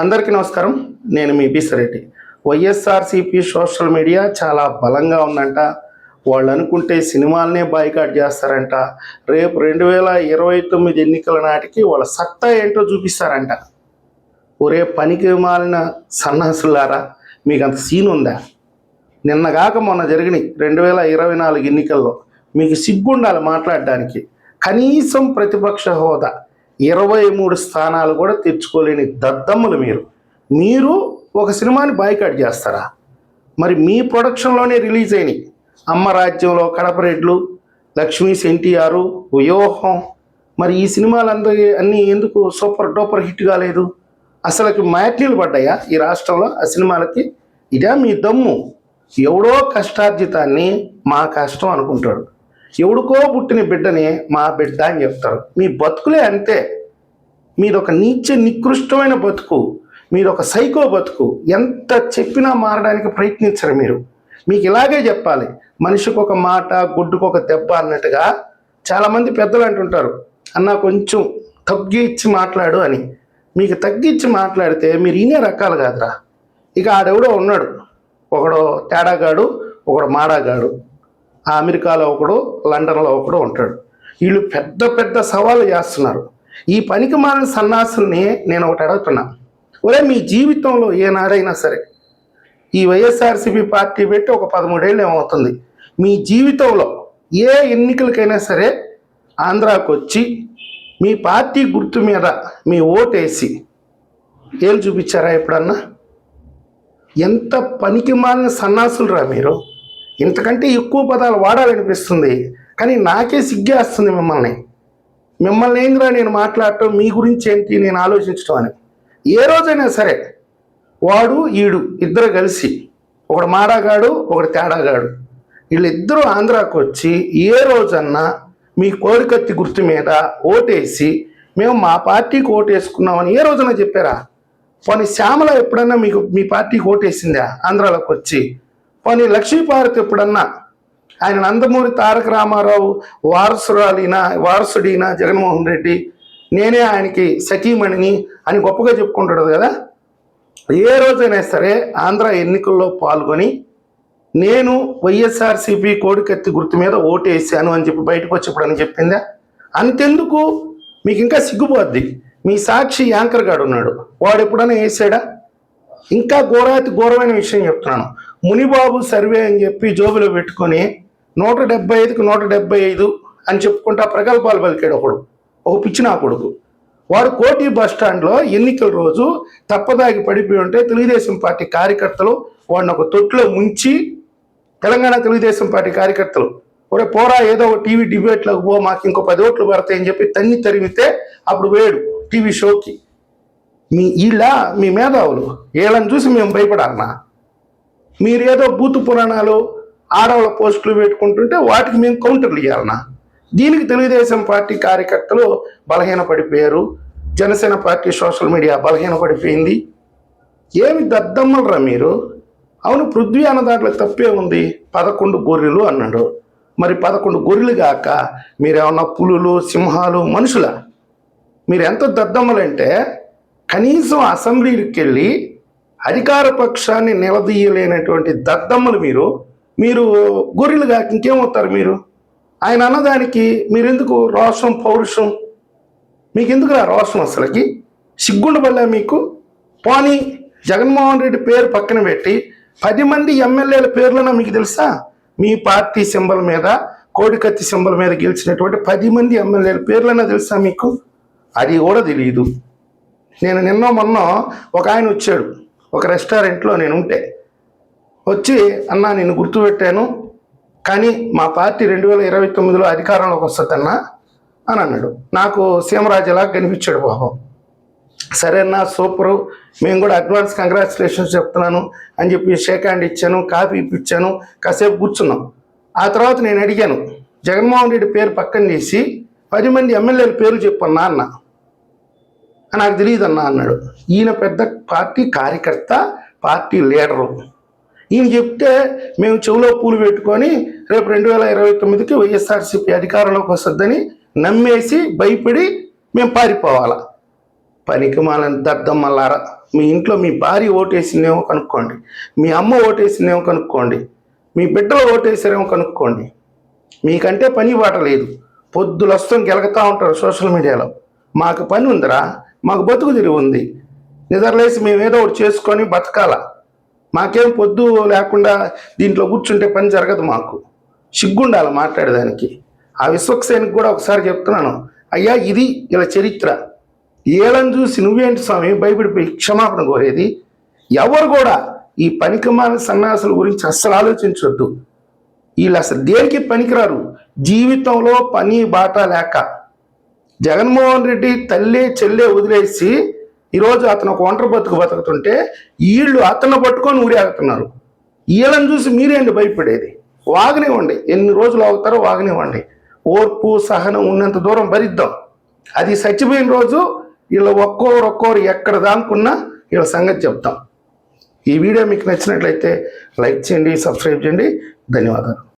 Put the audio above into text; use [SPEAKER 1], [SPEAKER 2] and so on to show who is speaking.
[SPEAKER 1] అందరికీ నమస్కారం. నేను మీ బిసిరెడ్డి వైఎస్ఆర్సిపి సోషల్ మీడియా చాలా బలంగా ఉందంట. వాళ్ళు అనుకుంటే సినిమాలనే బాయ్కాట్ చేస్తారంట. రేపు రెండు వేల ఇరవై తొమ్మిది ఎన్నికల నాటికి వాళ్ళ సత్తా ఏంటో చూపిస్తారంట. ఒరే పనికి మాలిన సన్నాసులారా మీకు అంత సీన్ ఉందా? నిన్నగాక మొన్న జరిగిన రెండు వేల ఇరవై నాలుగు ఎన్నికల్లో. మీకు సిగ్గుండాలి మాట్లాడడానికి. కనీసం ప్రతిపక్ష హోదా. ఇరవై మూడు స్థానాలు కూడా తెచ్చుకోలేని దద్దమ్ములు మీరు. మీరు ఒక సినిమాని బాయ్కాట్ చేస్తారా? మరి మీ ప్రొడక్షన్లోనే రిలీజ్ అయినాయి. అమ్మ రాజ్యంలో కడప రెడ్లు లక్ష్మీస్ ఎన్టీఆర్ వ్యూహం. మరి ఈ సినిమాలందరి అన్నీ ఎందుకు సూపర్ డూపర్ హిట్ కాలేదు? అసలుకి మ్యాట్నీలు పడ్డాయా ఈ రాష్ట్రంలో ఆ సినిమాలకి? ఇదే మీ దమ్ము. ఎవడో కష్టార్జితాన్ని మా కష్టం అనుకుంటాడు. ఎవడికో పుట్టిన బిడ్డని మా బిడ్డ అని చెప్తారు. మీ బతుకులే అంతే. మీరు ఒక నీచ నికృష్టమైన బతుకు మీరు ఒక సైకో బతుకు. ఎంత చెప్పినా మారడానికి ప్రయత్నించరు మీరు. మీకు ఇలాగే చెప్పాలి. మనిషికి ఒక మాట గుడ్డుకు ఒక దెబ్బ అన్నట్టుగా చాలామంది పెద్దలు అంటుంటారు. అన్న కొంచెం తగ్గించి మాట్లాడు అని. మీకు తగ్గించి మాట్లాడితే మీరు ఇనే రకాలు కాదురా. ఇక ఆడెవడో ఉన్నాడు. ఒకడు తేడాగాడు ఒకడు మాడాగాడు. అమెరికాలో ఒకడు లండన్లో ఒకడు ఉంటాడు. వీళ్ళు పెద్ద పెద్ద సవాళ్ళు చేస్తున్నారు. ఈ పనికి మాలిన సన్నాసుల్ని నేను ఒకటి అడుగుతున్నా. ఒరే మీ జీవితంలో ఏనాడైనా సరే ఈ వైఎస్ఆర్సీపీ పార్టీ పెట్టి ఒక పదమూడేళ్ళు ఏమవుతుంది? మీ జీవితంలో ఏ ఎన్నికలకైనా సరే ఆంధ్రాకు వచ్చి మీ పార్టీ గుర్తు మీద మీ ఓటేసి ఏం చూపించారా ఎప్పుడన్నా? ఎంత పనికి మాలిన సన్నాసులు రా మీరు. ఇంతకంటే ఎక్కువ పదాలు వాడాలనిపిస్తుంది. కానీ నాకే సిగ్గేస్తుంది మిమ్మల్ని. మిమ్మల్ని ఏందిరా నేను మాట్లాడటం? మీ గురించి ఏంటి? నేను ఆలోచించడం అని. ఏ రోజైనా సరే వాడు ఈడు ఇద్దరు కలిసి ఒకడు మాడాగాడు ఒకడు తేడాగాడు. వీళ్ళిద్దరూ ఆంధ్రాకు వచ్చి ఏ రోజన్నా మీ కోడికత్తి గుర్తు మీద ఓటేసి మేము మా పార్టీకి ఓటేసుకున్నామని ఏ రోజున చెప్పారా? పోనీ శ్యామల ఎప్పుడన్నా మీకు మీ పార్టీకి ఓటేసిందా? ఆంధ్రాలోకి వచ్చి పోనీ లక్ష్మీపార్వతి ఎప్పుడన్నా? ఆయన నందమూరి తారక రామారావు వారసురాలిన వారసుడిన జగన్మోహన్ రెడ్డి నేనే ఆయనకి సఖీమణిని అని గొప్పగా చెప్పుకుంటాడు కదా? ఏ రోజైనా సరే ఆంధ్ర ఎన్నికల్లో పాల్గొని నేను వైఎస్ఆర్సీపీ కోడికత్తి గుర్తు మీద ఓటేసాను అని చెప్పి బయటకు వచ్చేప్పుడు అని చెప్పిందా? అంతెందుకు? మీకు ఇంకా సిగ్గుపోద్ది. మీ సాక్షి యాంకర్ గాడు ఉన్నాడు. వాడు ఎప్పుడైనా వేసాడా? ఇంకా ఘోరాతి ఘోరమైన విషయం చెప్తున్నాను. మునిబాబు సర్వే అని చెప్పి జోబులో పెట్టుకొని నూట డెబ్బై ఐదుకి నూట డెబ్బై ఐదు అని చెప్పుకుంటా ప్రగల్భాలు పలికాడు ఒకడు. ఒక పిచ్చి కొడుకు. వాడు కోటి బస్ స్టాండ్లో ఎన్నికల రోజు తప్పదాగి పడిపోయి ఉంటే తెలుగుదేశం పార్టీ కార్యకర్తలు వాడిని ఒక తొట్టులో ముంచి తెలంగాణ తెలుగుదేశం పార్టీ కార్యకర్తలు ఒరే పోరా ఏదో ఒక టీవీ డిబేట్లోకి పో మాకు ఇంకో పది ఓట్లు పడతాయని చెప్పి తన్ని తరిమితే అప్పుడు వేడు టీవీ షోకి. మీ వీళ్ళ మీ మేధావులు వీళ్ళని చూసి మేము భయపడాలన్నా మీరు ఏదో బూతు పురాణాలు ఆడవాళ్ళ పోస్టులు పెట్టుకుంటుంటే వాటికి మేము కౌంటర్లు ఇవ్వాలనా దీనికి తెలుగుదేశం పార్టీ కార్యకర్తలు బలహీన పడిపోయారు జనసేన పార్టీ సోషల్ మీడియా బలహీన పడిపోయింది ఏమి దద్దమ్మలరా మీరు? అవును పృథ్వీ అన్న దాంట్లో తప్పే ఉంది. పదకొండు గొర్రెలు అన్నాడు. మరి పదకొండు గొర్రెలు కాక మీరేమన్నా పులులు సింహాలు మనుషుల? మీరు ఎంత దద్దమ్మలంటే కనీసం అసెంబ్లీకి వెళ్ళి అధికార పక్షాన్ని నిలదీయలేనటువంటి దద్దమ్మలు మీరు. మీరు గొర్రెలు కాక ఇంకేమవుతారు మీరు? ఆయన అన్నదానికి మీరెందుకు రోషం పౌరుషం? మీకు ఎందుకు రా రోషం అసలుకి? సిగ్గుండబల్లా మీకు? పోనీ జగన్మోహన్ రెడ్డి పేరు పక్కన పెట్టి పది మంది ఎమ్మెల్యేల పేర్లను మీకు తెలుసా? మీ పార్టీ సింబల్ మీద కోడికత్తి సింబల్ మీద గెలిచినటువంటి పది మంది ఎమ్మెల్యేల పేర్లన్నా తెలుసా మీకు? అది కూడా తెలియదు నేను నిన్న మొన్న ఒక ఆయన వచ్చాడు. ఒక రెస్టారెంట్లో నేను ఉంటే వచ్చి అన్నా నేను గుర్తుపెట్టాను కానీ మా పార్టీ రెండు వేల ఇరవై తొమ్మిదిలో అధికారంలోకి వస్తుందన్నా అని అన్నాడు. నాకు సీమరాజులా కనిపించాడు బాబు సరే అన్న సూపరు. మేము కూడా అడ్వాన్స్ కంగ్రాచులేషన్స్ చెప్తున్నాను అని చెప్పి షేక్ హ్యాండ్ ఇచ్చాను కాఫీ ఇప్పించాను కాసేపు కూర్చున్నాం. ఆ తర్వాత నేను అడిగాను జగన్మోహన్ రెడ్డి పేరు పక్కన తీసి పది మంది ఎమ్మెల్యేల పేర్లు చెప్పన్నా అన్న. నాకు తెలియదు అన్న అన్నాడు. ఈయన పెద్ద పార్టీ కార్యకర్త పార్టీ లీడరు. ఈయన చెప్తే మేము చెవులో పూలు పెట్టుకొని రేపు రెండు వేల ఇరవై తొమ్మిదికి వైఎస్ఆర్సీపీ అధికారంలోకి వస్తుందని నమ్మేసి భయపడి మేము పారిపోవాలా. పనికి మాలని దద్దమ్మలారా మీ ఇంట్లో మీ భార్య ఓటేసిందేమో కనుక్కోండి. మీ అమ్మ ఓటేసిందేమో కనుక్కోండి. మీ బిడ్డలు ఓటేసారేమో కనుక్కోండి. మీకంటే పని బాట లేదు. పొద్దులు వస్తాం గెలగతా ఉంటారు సోషల్ మీడియాలో. మాకు పని ఉందిరా. మాకు బతుకు తిరిగి ఉంది. నిద్రలేసి మేము ఏదో ఒకటి చేసుకొని బతకాల? మాకేం పొద్దు లేకుండా దీంట్లో కూర్చుంటే పని జరగదు మాకు. సిగ్గుండాలి మాట్లాడేదానికి. ఆ విశ్వక్సేనికి కూడా ఒకసారి చెప్తున్నాను. అయ్యా ఇది ఇలా చరిత్ర. ఏళ్ళని చూసి నువ్వేంటి స్వామి భయపడిపోయి క్షమాపణ కోరేది? ఎవరు కూడా ఈ పనికిమాల సన్యాసుల గురించి అస్సలు ఆలోచించొద్దు. వీళ్ళు అసలు దేనికి పనికిరారు? జీవితంలో పని బాట లేక జగన్మోహన్ రెడ్డి తల్లి చెల్లె వదిలేసి ఈరోజు అతను ఒక ఒంటరి బతుకు బతుకుతుంటే వీళ్ళు అతను పట్టుకొని ఊరేగుతున్నారు. వీళ్ళని చూసి మీరేంటి భయపడేది? వాగనివ్వండి ఎన్ని రోజులు అవుతారో వాగనివ్వండి ఓర్పు సహనం ఉన్నంత దూరం భరిద్దాం. అది చచ్చిపోయిన రోజు వీళ్ళు ఒక్కోరు ఒక్కొక్కరు ఎక్కడ దానుకున్నా వీళ్ళ సంగతి చెప్తాం. ఈ వీడియో మీకు నచ్చినట్లయితే లైక్ చేయండి సబ్స్క్రైబ్ చేయండి. ధన్యవాదాలు.